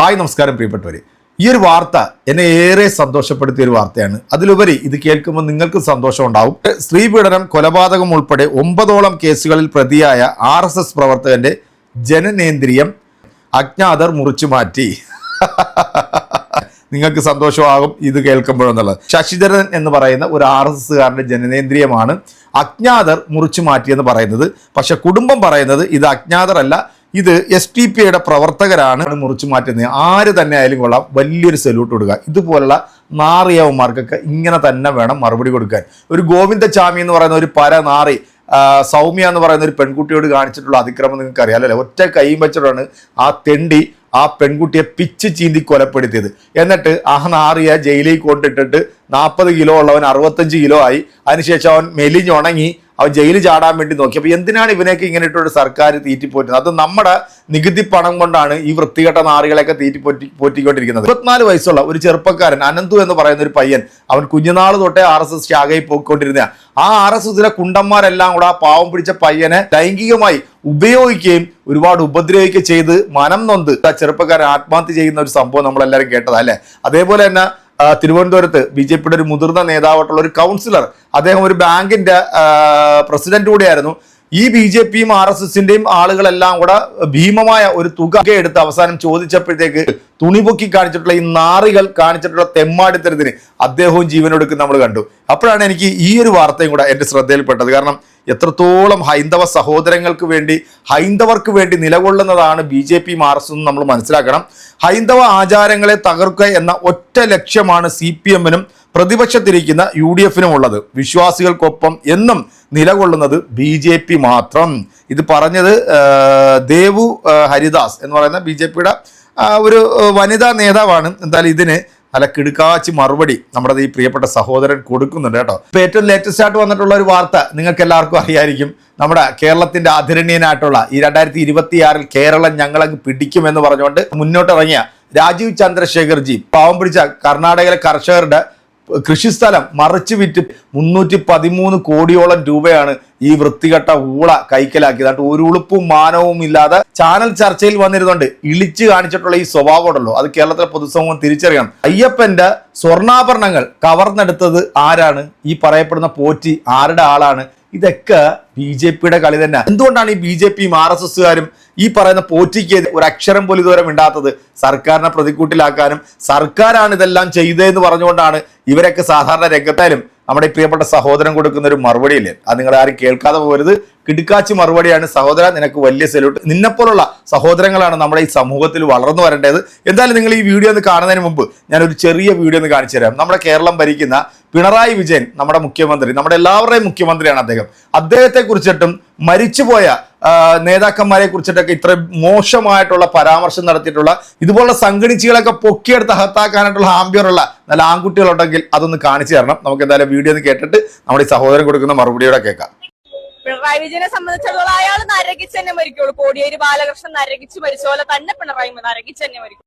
Hi നമസ്കാരം പ്രിയപ്പെട്ടവരെ. ഈ ഒരു വാർത്ത എന്നെ ഏറെ സന്തോഷപ്പെടുത്തിയ ഒരു വാർത്തയാണ്. അതിലുപരി ഇത് കേൾക്കുമ്പോൾ നിങ്ങൾക്ക് സന്തോഷം ഉണ്ടാവും. സ്ത്രീ പീഡനം കൊലപാതകം ഉൾപ്പെടെ ഒമ്പതോളം കേസുകളിൽ പ്രതിയായ ആർ എസ് എസ് പ്രവർത്തകന്റെ ജനനേന്ദ്രിയം അജ്ഞാതർ മുറിച്ചു മാറ്റി. നിങ്ങൾക്ക് സന്തോഷമാകും ഇത് കേൾക്കുമ്പോഴെന്നുള്ളത് ശശിധരൻ എന്ന് പറയുന്ന ഒരു ആർ എസ് എസ്സുകാരന്റെ ജനനേന്ദ്രിയമാണ് അജ്ഞാതർ മുറിച്ചു മാറ്റിയെന്ന് പറയുന്നത്. പക്ഷെ കുടുംബം പറയുന്നത് ഇത് അജ്ഞാതരല്ല ഇത് എസ് ടി പി യുടെ പ്രവർത്തകരാണ് മുറിച്ചു മാറ്റുന്നത്. ആര് തന്നെ ആയാലും കൊള്ളാം. വലിയൊരു സല്യൂട്ട് കൊടുക്കുക. ഇതുപോലുള്ള നാറിയാവുമാർക്കൊക്കെ ഇങ്ങനെ തന്നെ വേണം മറുപടി കൊടുക്കാൻ. ഒരു ഗോവിന്ദചാമി എന്ന് പറയുന്ന ഒരു പര നാറി സൗമ്യ എന്ന് പറയുന്ന ഒരു പെൺകുട്ടിയോട് കാണിച്ചിട്ടുള്ള അതിക്രമം നിങ്ങൾക്ക് അറിയാലോ ഒറ്റ കൈയും വെച്ചിട്ടാണ് ആ തെണ്ടി ആ പെൺകുട്ടിയെ പിച്ച് ചീന്തി കൊലപ്പെടുത്തിയത്. എന്നിട്ട് ആ നാറിയ ജയിലിൽ കൊണ്ടിട്ടിട്ട് നാൽപ്പത് കിലോ ഉള്ളവൻ അറുപത്തഞ്ച് കിലോ ആയി. അതിനുശേഷം അവൻ മെലിഞ്ഞുണങ്ങി. അവൻ ജയിലിൽ ചാടാൻ വേണ്ടി നോക്കി. അപ്പൊ എന്തിനാണ് ഇവനെയൊക്കെ ഇങ്ങനെ ഇട്ടൊരു സർക്കാർ തീറ്റിപ്പോറ്റുന്നത്? അത് നമ്മുടെ നികുതി പണം കൊണ്ടാണ് ഈ വൃത്തികെട്ട നാറികളെയൊക്കെ തീറ്റിപ്പോറ്റി പോറ്റിക്കൊണ്ടിരിക്കുന്നത്. ഇരുപത്തിനാല് വയസ്സുള്ള ഒരു ചെറുപ്പക്കാരൻ അനന്തു എന്ന് പറയുന്ന ഒരു പയ്യൻ അവൻ കുഞ്ഞുനാൾ തൊട്ടേ ആർ എസ് എസ് ശാഖയിൽ പോയിക്കൊണ്ടിരുന്ന ആ ആർ എസ് എസിലെ കുണ്ടന്മാരെല്ലാം കൂടെ ആ പാവം പിടിച്ച പയ്യനെ ലൈംഗികമായി ഉപയോഗിക്കുകയും ഒരുപാട് ഉപദ്രവിക്കുകയും ചെയ്ത് മനം നൊന്ത്. ആ ചെറുപ്പക്കാരൻ ആത്മഹത്യ ചെയ്യുന്ന ഒരു സംഭവം നമ്മളെല്ലാവരും കേട്ടതാ അല്ലേ? അതേപോലെ തന്നെ തിരുവനന്തപുരത്ത് ബി ജെ പിയുടെ ഒരു മുതിർന്ന നേതാവായിട്ടുള്ള ഒരു കൗൺസിലർ അദ്ദേഹം ഒരു ബാങ്കിന്റെ പ്രസിഡന്റ് കൂടിയായിരുന്നു. ഈ ബി ജെ പിയും ആർ എസ് എസിന്റെയും ആളുകളെല്ലാം കൂടെ ഭീമമായ ഒരു തുക എടുത്ത് അവസാനം ചോദിച്ചപ്പോഴത്തേക്ക് തുണിപൊക്കി കാണിച്ചിട്ടുള്ള ഈ നാറികൾ കാണിച്ചിട്ടുള്ള തെമ്മാടിത്തരത്തിന് അദ്ദേഹവും ജീവനൊടുക്കും നമ്മൾ കണ്ടു. അപ്പോഴാണ് എനിക്ക് ഈ ഒരു വാർത്തയും കൂടെ എന്റെ ശ്രദ്ധയിൽപ്പെട്ടത്. കാരണം എത്രത്തോളം ഹൈന്ദവ സഹോദരങ്ങൾക്ക് വേണ്ടി ഹൈന്ദവർക്ക് വേണ്ടി നിലകൊള്ളുന്നതാണ് B J P R S നമ്മൾ മനസ്സിലാക്കണം. ഹൈന്ദവ ആചാരങ്ങളെ തകർക്കുക എന്ന ഒറ്റ ലക്ഷ്യമാണ് സി പി എമ്മിനും പ്രതിപക്ഷത്തിരിക്കുന്ന യു ഡി എഫിനും ഉള്ളത്. വിശ്വാസികൾക്കൊപ്പം എന്നും നിലകൊള്ളുന്നത് ബി ജെ പി മാത്രം. ഇത് പറഞ്ഞത് ദേവു ഹരിദാസ് എന്ന് പറയുന്ന ബി ജെ പിയുടെ ഒരു വനിതാ നേതാവാണ്. എന്തായാലും ഇതിന് നല്ല കിടുക്കാച്ചി മറുപടി നമ്മുടെ ഈ പ്രിയപ്പെട്ട സഹോദരൻ കൊടുക്കുന്നുണ്ട് കേട്ടോ. ഇപ്പോൾ ഏറ്റവും ലേറ്റസ്റ്റ് ആയിട്ട് വന്നിട്ടുള്ള ഒരു വാർത്ത നിങ്ങൾക്ക് എല്ലാവർക്കും അറിയായിരിക്കും. നമ്മുടെ കേരളത്തിന്റെ ആദരണീയനായിട്ടുള്ള ഈ രണ്ടായിരത്തി ഇരുപത്തിയാറിൽ കേരളം ഞങ്ങളങ്ങ് പിടിക്കുമെന്ന് പറഞ്ഞുകൊണ്ട് മുന്നോട്ടിറങ്ങിയ രാജീവ് ചന്ദ്രശേഖർജി പാവം പിടിച്ച കർണാടകയിലെ കർഷകരുടെ കൃഷിസ്ഥലം മറിച്ച് വിറ്റ് മുന്നൂറ്റി പതിമൂന്ന് കോടിയോളം രൂപയാണ് ഈ വൃത്തികെട്ട ഊള കൈക്കലാക്കിയത്. എന്നിട്ട് ഒരു ഉളുപ്പും മാനവും ഇല്ലാതെ ചാനൽ ചർച്ചയിൽ വന്നിരുന്നുണ്ട് ഇളിച്ചു കാണിച്ചിട്ടുള്ള ഈ സ്വഭാവം ഉണ്ടല്ലോ. അത് കേരളത്തിലെ പൊതുസമൂഹം തിരിച്ചറിയണം. അയ്യപ്പന്റെ സ്വർണാഭരണങ്ങൾ കവർന്നെടുത്തത് ആരാണ്? ഈ പറയപ്പെടുന്ന പോറ്റി ആരുടെ ആളാണ്? ഇതൊക്കെ ബി ജെ പിയുടെ കളി തന്നെ. എന്തുകൊണ്ടാണ് ഈ ബി ജെ പിയും ആർ എസ് എസുകാരും ഈ പറയുന്ന പോറ്റിക്ക് ഒരു അക്ഷരം പോലും ഇതുവരെ മിണ്ടാത്തത്? സർക്കാരിനെ പ്രതിക്കൂട്ടിലാക്കാനും സർക്കാരാണ് ഇതെല്ലാം ചെയ്തതെന്ന് പറഞ്ഞുകൊണ്ടാണ് ഇവരൊക്കെ സാധാരണ രംഗത്തായാലും നമ്മുടെ പ്രിയപ്പെട്ട സഹോദരൻ കൊടുക്കുന്ന ഒരു മറുപടിയില്ലേ? അത് നിങ്ങൾ ആരും കേൾക്കാതെ പോകരുത്. കിടുക്കാച്ചി മറുപടിയാണ് സഹോദര നിനക്ക് വലിയ സല്യൂട്ട് നിന്നെപ്പോലുള്ള സഹോദരങ്ങളാണ് നമ്മുടെ ഈ സമൂഹത്തിൽ വളർന്നു വരേണ്ടത്. എന്തായാലും നിങ്ങൾ ഈ വീഡിയോ ഒന്ന് കാണുന്നതിന് മുമ്പ് ഞാനൊരു ചെറിയ വീഡിയോ ഒന്ന് കാണിച്ചു തരാം. നമ്മുടെ കേരളം ഭരിക്കുന്ന പിണറായി വിജയൻ നമ്മുടെ മുഖ്യമന്ത്രി നമ്മുടെ എല്ലാവരുടെയും മുഖ്യമന്ത്രിയാണ് അദ്ദേഹം. അദ്ദേഹത്തെ കുറിച്ചിട്ടും മരിച്ചുപോയ നേതാക്കന്മാരെ കുറിച്ചിട്ടൊക്കെ ഇത്ര മോശമായിട്ടുള്ള പരാമർശം നടത്തിയിട്ടുള്ള ഇതുപോലുള്ള സംഘടിച്ചുകളൊക്കെ പൊക്കിയെടുത്ത് അകത്താക്കാനായിട്ടുള്ള ആംബിയറുള്ള നല്ല ആൺകുട്ടികളുണ്ടെങ്കിൽ അതൊന്ന് കാണിച്ചു തരണം. നമുക്ക് എന്തായാലും വീഡിയോ ഒന്ന് കേട്ടിട്ട് നമ്മുടെ ഈ സഹോദരൻ കൊടുക്കുന്ന മറുപടിയോടെ കേൾക്കാം. പിണറായി വിജയനെ സംബന്ധിച്ചിടത്തോളം അയാൾ നരകിച്ച് തന്നെ മരിക്കുള്ളൂ. കോടിയേരി ബാലകൃഷ്ണൻ നരകിച്ച് മരിച്ച. പോലെ തന്നെ പിണറായി നരകിച്ച് തന്നെ മരിക്കും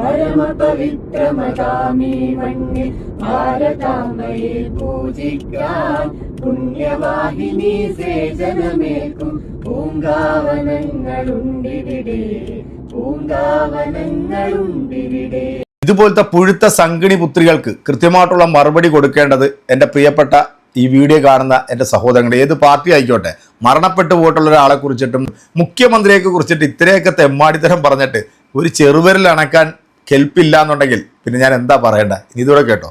പരമപവിത്രമതാമീ മണ്ണിൽ ഭാരതാമയെ പൂജിക്കാൻ പുണ്യവാഹിനി സേചനമേക്കും പൂങ്കാവനങ്ങളുണ്ടിവിടെ പൂങ്കാവനങ്ങളുണ്ടിവിടെ. ഇതുപോലത്തെ പുഴുത്ത സംഗണി പുത്രികൾക്ക് കൃത്യമായിട്ടുള്ള മറുപടി കൊടുക്കേണ്ടത് എന്റെ പ്രിയപ്പെട്ട ഈ വീഡിയോ കാണുന്ന എന്റെ സഹോദരങ്ങൾ ഏത് പാർട്ടി ആയിക്കോട്ടെ മരണപ്പെട്ടു പോയിട്ടുള്ള ഒരാളെ കുറിച്ചിട്ടും മുഖ്യമന്ത്രിയെ കുറിച്ചിട്ട് ഇത്രയൊക്കെ തെമ്മാടിത്തരം പറഞ്ഞിട്ട് ഒരു ചെറുവരിൽ അണക്കാൻ കെൽപ്പില്ല എന്നുണ്ടെങ്കിൽ പിന്നെ ഞാൻ എന്താ പറയണ്ട? ഇനി ഇതൂടെ കേട്ടോ.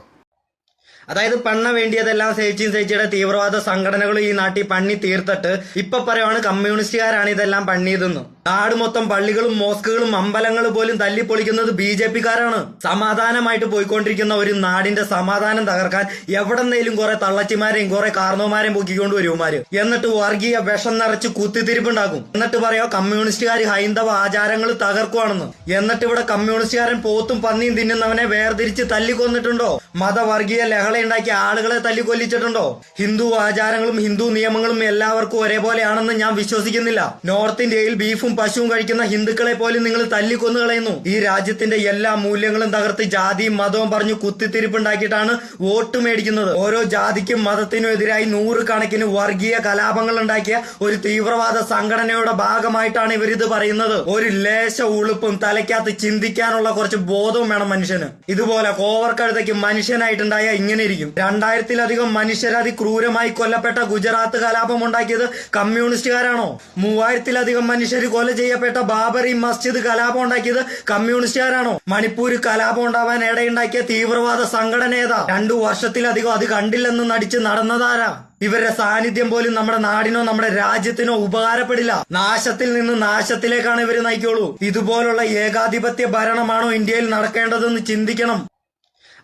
അതായത് പണ്ണ വേണ്ടിയതെല്ലാം സേച്ചിയും സേച്ചിയുടെ തീവ്രവാദ സംഘടനകളും ഈ നാട്ടിൽ പണി തീർത്തിട്ട് ഇപ്പൊ പറയുവാണ് കമ്മ്യൂണിസ്റ്റുകാരാണ് ഇതെല്ലാം പണിയതെന്ന് നാട് മൊത്തം പള്ളികളും മോസ്കുകളും അമ്പലങ്ങളും പോലും തല്ലിപ്പൊളിക്കുന്നത് ബി ജെ പിക്കാരാണ്. സമാധാനമായിട്ട് പോയിക്കൊണ്ടിരിക്കുന്ന ഒരു നാടിന്റെ സമാധാനം തകർക്കാൻ എവിടെന്നേലും കുറെ തള്ളച്ചിമാരെയും കുറെ കാർന്നോമാരെയും പൊക്കിക്കൊണ്ട് വരുമാര് എന്നിട്ട് വർഗീയ വിഷം നിറച്ച് കുത്തിത്തിരിപ്പുണ്ടാക്കും എന്നിട്ട് പറയാ കമ്മ്യൂണിസ്റ്റുകാർ ഹൈന്ദവ ആചാരങ്ങൾ തകർക്കുവാണെന്ന്. എന്നിട്ട് ഇവിടെ കമ്മ്യൂണിസ്റ്റുകാരൻ പോത്തും പന്നിയും തിന്നുന്നവനെ വേർതിരിച്ച് തല്ലിക്കൊന്നിട്ടുണ്ടോ? മതവർഗീയ ലഹളയുണ്ടാക്കി ആളുകളെ തല്ലിക്കൊല്ലിച്ചിട്ടുണ്ടോ? ഹിന്ദു ആചാരങ്ങളും ഹിന്ദു നിയമങ്ങളും എല്ലാവർക്കും ഒരേപോലെയാണെന്ന് ഞാൻ വിശ്വസിക്കുന്നില്ല. നോർത്ത് ഇന്ത്യയിൽ ബീഫും പശുവും കഴിക്കുന്ന ഹിന്ദുക്കളെ പോലും നിങ്ങൾ തല്ലിക്കൊന്നു കളയുന്നു ഈ രാജ്യത്തിന്റെ എല്ലാ മൂല്യങ്ങളും തകർത്ത് ജാതിയും മതവും പറഞ്ഞു കുത്തിത്തിരിപ്പുണ്ടാക്കിയിട്ടാണ് വോട്ട് മേടിക്കുന്നത്. ഓരോ ജാതിക്കും മതത്തിനും എതിരായി നൂറുകണക്കിന് വർഗീയ കലാപങ്ങൾ ഉണ്ടാക്കിയ ഒരു തീവ്രവാദ സംഘടനയുടെ ഭാഗമായിട്ടാണ് ഇവരിത് പറയുന്നത്. ഒരു ലേശ ഉളുപ്പും തലയ്ക്കകത്ത് ചിന്തിക്കാനുള്ള കുറച്ച് ബോധവും വേണം മനുഷ്യന്. ഇതുപോലെ കോവർ കഴുതയ്ക്ക് മനുഷ്യനായിട്ടുണ്ടായ ഇങ്ങനെ ഇരിക്കും. രണ്ടായിരത്തിലധികം മനുഷ്യരതി ക്രൂരമായി കൊല്ലപ്പെട്ട ഗുജറാത്ത് കലാപം ഉണ്ടാക്കിയത് കമ്മ്യൂണിസ്റ്റുകാരാണോ? മൂവായിരത്തിലധികം മനുഷ്യർ കൊല ചെയ്യപ്പെട്ട ബാബറി മസ്ജിദ് കലാപം ഉണ്ടാക്കിയത് കമ്മ്യൂണിസ്റ്റുകാരാണോ? മണിപ്പൂർ കലാപം ഉണ്ടാവാൻ ഇടയുണ്ടാക്കിയ തീവ്രവാദ സംഘടന ഏതാ? രണ്ടു വർഷത്തിലധികം അത് കണ്ടില്ലെന്ന് നടിച്ച് നടന്നതാരാ? ഇവരുടെ സാന്നിധ്യം പോലും നമ്മുടെ നാടിനോ നമ്മുടെ രാജ്യത്തിനോ ഉപകാരപ്പെടില്ല. നാശത്തിൽ നിന്ന് നാശത്തിലേക്കാണ് ഇവർ നയിക്കുള്ളൂ. ഇതുപോലുള്ള ഏകാധിപത്യ ഭരണമാണോ ഇന്ത്യയിൽ നടക്കേണ്ടതെന്ന് ചിന്തിക്കണം.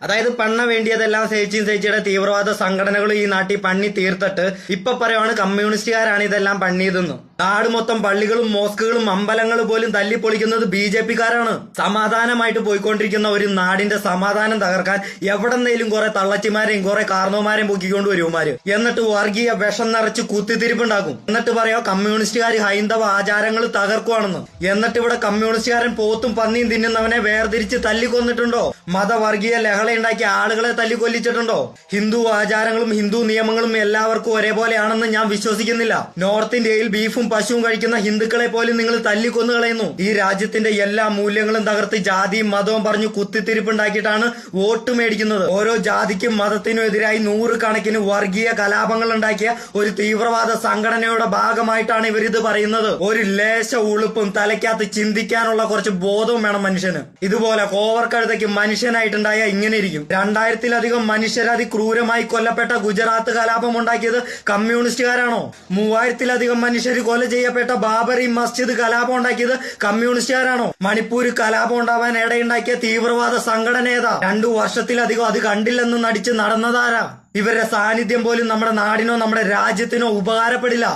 അതായത് പണ്ണ വേണ്ടിയതെല്ലാം സേച്ചിയും സേച്ചിയുടെ തീവ്രവാദ സംഘടനകൾ ഈ നാട്ടിൽ പണി തീർത്തിട്ട് ഇപ്പൊ പറയുവാണ് കമ്മ്യൂണിസ്റ്റുകാരാണ് ഇതെല്ലാം പണിയതെന്ന് നാട് മൊത്തം പള്ളികളും മോസ്കുകളും അമ്പലങ്ങളും പോലും തല്ലിപ്പൊളിക്കുന്നത് ബി ജെ പിക്കാരാണ്. സമാധാനമായിട്ട് പോയിക്കൊണ്ടിരിക്കുന്ന ഒരു നാടിന്റെ സമാധാനം തകർക്കാൻ എവിടെന്നേലും കുറെ തള്ളച്ചിമാരെയും കുറെ കാർന്നോമാരെയും പൊക്കിക്കൊണ്ട് വരുമാര് എന്നിട്ട് വർഗീയ വിഷം നിറച്ച് കുത്തിത്തിരിപ്പുണ്ടാക്കും. എന്നിട്ട് പറയാ കമ്മ്യൂണിസ്റ്റുകാർ ഹൈന്ദവ ആചാരങ്ങൾ തകർക്കുവാണെന്ന്. എന്നിട്ട് ഇവിടെ കമ്മ്യൂണിസ്റ്റുകാരൻ പോത്തും പന്നിയും തിന്നുന്നവനെ വേർതിരിച്ച് തല്ലിക്കൊന്നിട്ടുണ്ടോ? മതവർഗീയ ലഹളയുണ്ടാക്കിയ ആളുകളെ തല്ലിക്കൊല്ലിച്ചിട്ടുണ്ടോ? ഹിന്ദു ആചാരങ്ങളും ഹിന്ദു നിയമങ്ങളും എല്ലാവർക്കും ഒരേപോലെയാണെന്ന് ഞാൻ വിശ്വസിക്കുന്നില്ല. നോർത്ത് ഇന്ത്യയിൽ ബീഫും പശുവും കഴിക്കുന്ന ഹിന്ദുക്കളെ പോലും നിങ്ങൾ തല്ലിക്കൊന്നു കളയുന്നു. ഈ രാജ്യത്തിന്റെ എല്ലാ മൂല്യങ്ങളും തകർത്ത് ജാതിയും മതവും പറഞ്ഞു കുത്തിത്തിരിപ്പുണ്ടാക്കിയിട്ടാണ് വോട്ട് മേടിക്കുന്നത്. ഓരോ ജാതിക്കും മതത്തിനും എതിരായി നൂറുകണക്കിന് വർഗീയ കലാപങ്ങൾ ഉണ്ടാക്കിയ ഒരു തീവ്രവാദ സംഘടനയുടെ ഭാഗമായിട്ടാണ് ഇവരിത് പറയുന്നത്. ഒരു ലേശ ഉളുപ്പും തലയ്ക്കകത്ത് ചിന്തിക്കാനുള്ള കുറച്ച് ബോധവും വേണം മനുഷ്യന്. ഇതുപോലെ കോവർ കഴുതയ്ക്ക് മനുഷ്യനായിട്ടുണ്ടായ ഇങ്ങനെ ഇരിക്കും. രണ്ടായിരത്തിലധികം മനുഷ്യരതി ക്രൂരമായി കൊല്ലപ്പെട്ട ഗുജറാത്ത് കലാപം ഉണ്ടാക്കിയത് കമ്മ്യൂണിസ്റ്റുകാരാണോ? മൂവായിരത്തിലധികം മനുഷ്യർ കൊല ചെയ്യപ്പെട്ട ബാബറി മസ്ജിദ് കലാപം ഉണ്ടാക്കിയത് കമ്മ്യൂണിസ്റ്റുകാരാണോ? മണിപ്പൂർ കലാപം ഉണ്ടാവാൻ ഇടയുണ്ടാക്കിയ തീവ്രവാദ സംഘടന ഏതാ? രണ്ടു വർഷത്തിലധികം അത് കണ്ടില്ലെന്ന് നടിച്ച് നടന്നതാരാ? ഇവരുടെ സാന്നിധ്യം പോലും നമ്മുടെ നാടിനോ നമ്മുടെ രാജ്യത്തിനോ ഉപകാരപ്പെടില്ല.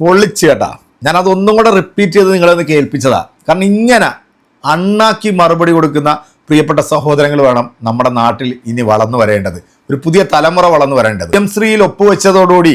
പൊള്ളിച്ചേട്ടാ ഞാൻ അതൊന്നും കൂടെ റിപ്പീറ്റ് ചെയ്ത് നിങ്ങളെന്ന് കേൾപ്പിച്ചതാ. കാരണം ഇങ്ങനെ അണ്ണാക്കി മറുപടി കൊടുക്കുന്ന പ്രിയപ്പെട്ട സഹോദരങ്ങൾ വേണം നമ്മുടെ നാട്ടിൽ ഇനി വളർന്നു വരേണ്ടത്. ഒരു പുതിയ തലമുറ വളർന്നു വരേണ്ടത്. എം ശ്രീയിൽ ഒപ്പുവെച്ചതോടുകൂടി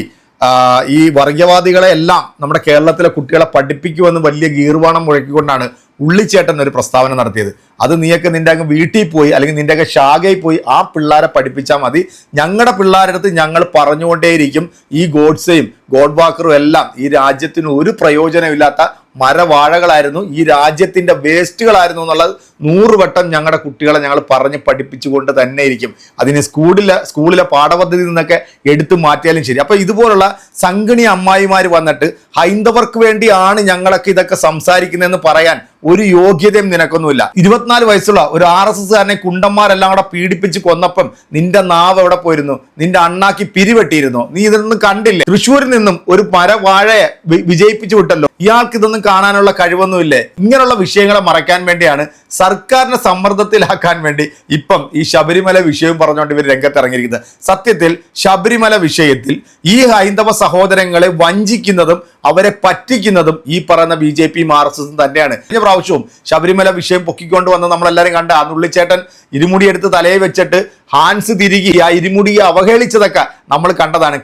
ഈ വർഗീയവാദികളെ എല്ലാം നമ്മുടെ കേരളത്തിലെ കുട്ടികളെ പഠിപ്പിക്കുമെന്ന് വലിയ ഗീർവാണം മുഴക്കിക്കൊണ്ടാണ് ഉള്ളിച്ചേട്ടൻ ഒരു പ്രസ്താവന നടത്തിയത്. അത് നീയൊക്കെ നിന്റെ അങ്ങ് വീട്ടിൽ പോയി അല്ലെങ്കിൽ നിന്റെ ഒക്കെ ശാഖയിൽ പോയി ആ പിള്ളേരെ പഠിപ്പിച്ചാൽ മതി. ഞങ്ങളുടെ പിള്ളേരുടെ അടുത്ത് ഞങ്ങൾ പറഞ്ഞുകൊണ്ടേയിരിക്കും ഈ ഗോഡ്സയും ഗോഡ് വാക്കറും എല്ലാം ഈ രാജ്യത്തിന് ഒരു പ്രയോജനമില്ലാത്ത മരവാഴകളായിരുന്നു. ഈ രാജ്യത്തിന്റെ വേസ്റ്റുകളായിരുന്നു എന്നുള്ളത് നൂറ് വട്ടം ഞങ്ങളുടെ കുട്ടികളെ ഞങ്ങൾ പറഞ്ഞ് പഠിപ്പിച്ചുകൊണ്ട് തന്നെ ഇരിക്കും അതിന് സ്കൂളിലെ സ്കൂളിലെ പാഠപദ്ധതി നിന്നൊക്കെ എടുത്തു മാറ്റിയാലും ശരി. അപ്പോൾ ഇതുപോലുള്ള സംഗണി അമ്മായിമാർ വന്നിട്ട് ഹൈന്ദവർക്ക് വേണ്ടിയാണ് ഞങ്ങളൊക്കെ ഇതൊക്കെ സംസാരിക്കുന്നതെന്ന് പറയാൻ ഒരു യോഗ്യതയും നിനക്കൊന്നുമില്ല. ഇരുപത്തിനാല് വയസ്സുള്ള ഒരു ആർ എസ് എസ്കാരനെ കുണ്ടന്മാരെല്ലാം കൂടെ പീഡിപ്പിച്ച് കൊന്നപ്പം നിന്റെ നാവ് എവിടെ പോയിരുന്നു? നിന്റെ അണ്ണാക്കി പിരിവെട്ടിയിരുന്നു. നീ ഇതൊന്നും കണ്ടില്ലേ? തൃശ്ശൂരിൽ ഒരു മരവാഴയെ വിജയിപ്പിച്ചു വിട്ടല്ലോ. ഇയാൾക്ക് ഇതൊന്നും കാണാനുള്ള കഴിവൊന്നുമില്ലേ? ഇങ്ങനെയുള്ള വിഷയങ്ങളെ മറയ്ക്കാൻ വേണ്ടിയാണ് സർക്കാരിനെ സമ്മർദ്ദത്തിലാക്കാൻ വേണ്ടി ഇപ്പം ഈ ശബരിമല വിഷയം പറഞ്ഞുകൊണ്ട് ഇവർ രംഗത്തിറങ്ങിയിരിക്കുന്നത്. സത്യത്തിൽ ശബരിമല വിഷയത്തിൽ ഈ ഹൈന്ദവ സഹോദരങ്ങളെ വഞ്ചിക്കുന്നതും അവരെ പറ്റിക്കുന്നതും ഈ പറയുന്ന ബി ജെ ആർ എസ് എസും തന്നെയാണ്. കഴിഞ്ഞ പ്രാവശ്യവും ശബരിമല വിഷയം പൊക്കിക്കൊണ്ട് വന്ന് നമ്മളെല്ലാവരും കണ്ട ആ നുള്ളിച്ചേട്ടൻ ഇരുമുടി എടുത്ത് തലയിൽ വെച്ചിട്ട് ഹാൻസ് തിരികെ ആ ഇരുമുടിയെ അവഹേളിച്ചതൊക്കെ നമ്മൾ കണ്ടതാണ്.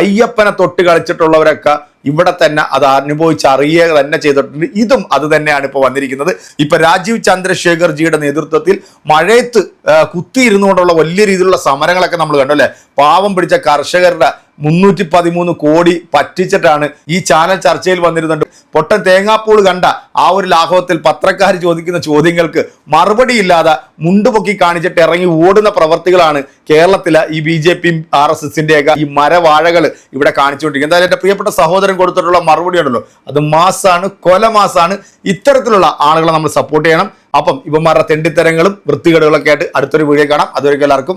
അയ്യപ്പനെ തൊട്ട് കളിച്ചിട്ടുള്ളവരൊക്കെ ഇവിടെ തന്നെ അത് അനുഭവിച്ച് അറിയുക തന്നെ ചെയ്തിട്ടുണ്ട്. ഇതും അത് തന്നെയാണ് ഇപ്പോൾ വന്നിരിക്കുന്നത്. ഇപ്പൊ രാജീവ് ചന്ദ്രശേഖർജിയുടെ നേതൃത്വത്തിൽ മഴയത്ത് കുത്തിയിരുന്നു കുത്തിയിരുന്നുകൊണ്ടുള്ള വലിയ രീതിയിലുള്ള സമരങ്ങളൊക്കെ നമ്മൾ കണ്ടു അല്ലെ? പാവം പിടിച്ച കർഷകരുടെ മുന്നൂറ്റി പതിമൂന്ന് കോടി പറ്റിച്ചിട്ടാണ് ഈ ചാനൽ ചർച്ചയിൽ വന്നിരുന്നുണ്ട് പൊട്ടൻ തേങ്ങാപ്പൂൾ കണ്ട ആ ഒരു ലാഘവത്തിൽ പത്രക്കാർ ചോദിക്കുന്ന ചോദ്യങ്ങൾക്ക് മറുപടിയില്ലാതെ മുണ്ടുപൊക്കി കാണിച്ചിട്ട് ഇറങ്ങി ഓടുന്ന പ്രവർത്തികളാണ് കേരളത്തിലെ ഈ B J P R S ഈ മരവാഴകൾ ഇവിടെ കാണിച്ചുകൊണ്ടിരിക്കുന്നത്. എന്തായാലും എന്റെ പ്രിയപ്പെട്ട സഹോദരൻ കൊടുത്തിട്ടുള്ള മറുപടി ഉണ്ടല്ലോ. അത് മാസാണ് കൊല മാസാണ്. ഇത്തരത്തിലുള്ള ആളുകളെ നമ്മൾ സപ്പോർട്ട് ചെയ്യണം. അപ്പം ഇവന്മാരുടെ തെണ്ടിത്തരങ്ങളും വൃത്തികേടുകളൊക്കെ ആയിട്ട് അടുത്തൊരു വീഡിയോ കാണാം. അതുവരെ എല്ലാവർക്കും